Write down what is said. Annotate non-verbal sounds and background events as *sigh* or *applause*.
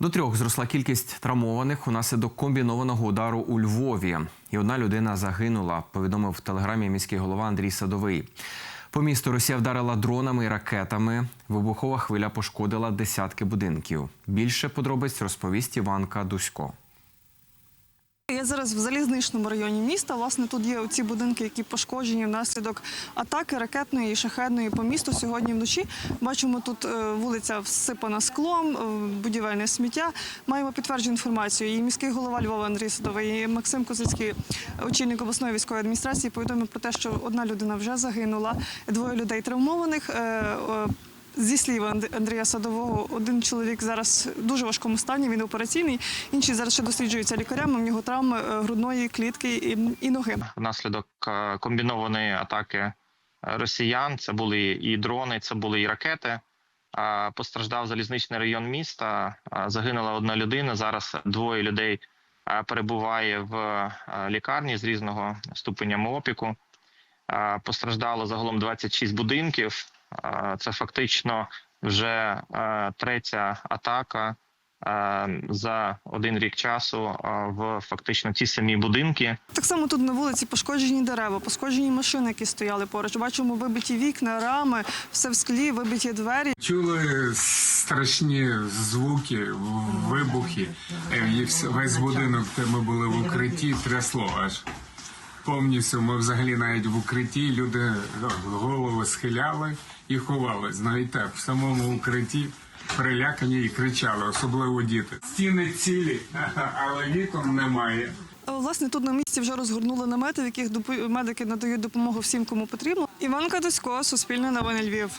До трьох зросла кількість травмованих унаслідок комбінованого удару у Львові. І одна людина загинула, повідомив в телеграмі міський голова Андрій Садовий. По місту Росія вдарила дронами і ракетами. Вибухова хвиля пошкодила десятки будинків. Більше подробиць розповість Іванка Дусько. Я зараз в залізничному районі міста. Власне, тут є ці будинки, які пошкоджені внаслідок атаки ракетної і шахедної по місту сьогодні вночі. Бачимо, тут е, вулиця всипана склом, е, будівельне сміття. Маємо підтверджену інформацію. І міський голова Львова Андрій Садовий, і Максим Козицький, очільник обласної військової адміністрації, повідомив про те, що одна людина вже загинула, двоє людей травмованих. Зі слів Анд- Андрія Садового, один чоловік зараз в дуже важкому стані, він операційний, інший зараз ще досліджується лікарями. В нього травми е, грудної клітки і, ноги. внаслідок е, комбінованої атаки е, росіян. Це були і дрони, це були і ракети. Постраждав залізничний район міста. Загинула одна людина. Зараз двоє людей перебуває в лікарні з різного ступенями опіку. Постраждало загалом 26 будинків. А, Це фактично вже е, третя атака е, за один рік часу е, в фактично ті самі будинки. Так само тут на вулиці пошкоджені дерева, пошкоджені машини, які стояли поруч. Бачимо вибиті вікна, рами, все в склі, вибиті двері. Чули страшні звуки, вибухи. Е, весь будинок, де ми були в укритті, трясло аж. Повністю ми взагалі навіть в укритті люди голову голови схиляли і ховались. Навіть так, в самому укритті перелякані і кричали, особливо діти. Стіни цілі, *laughs* але вікон немає. Е, Власне, тут на місці вже розгорнули намети, в яких медики надають допомогу всім, кому потрібно. Іван Кадусько, Суспільне новини Львів.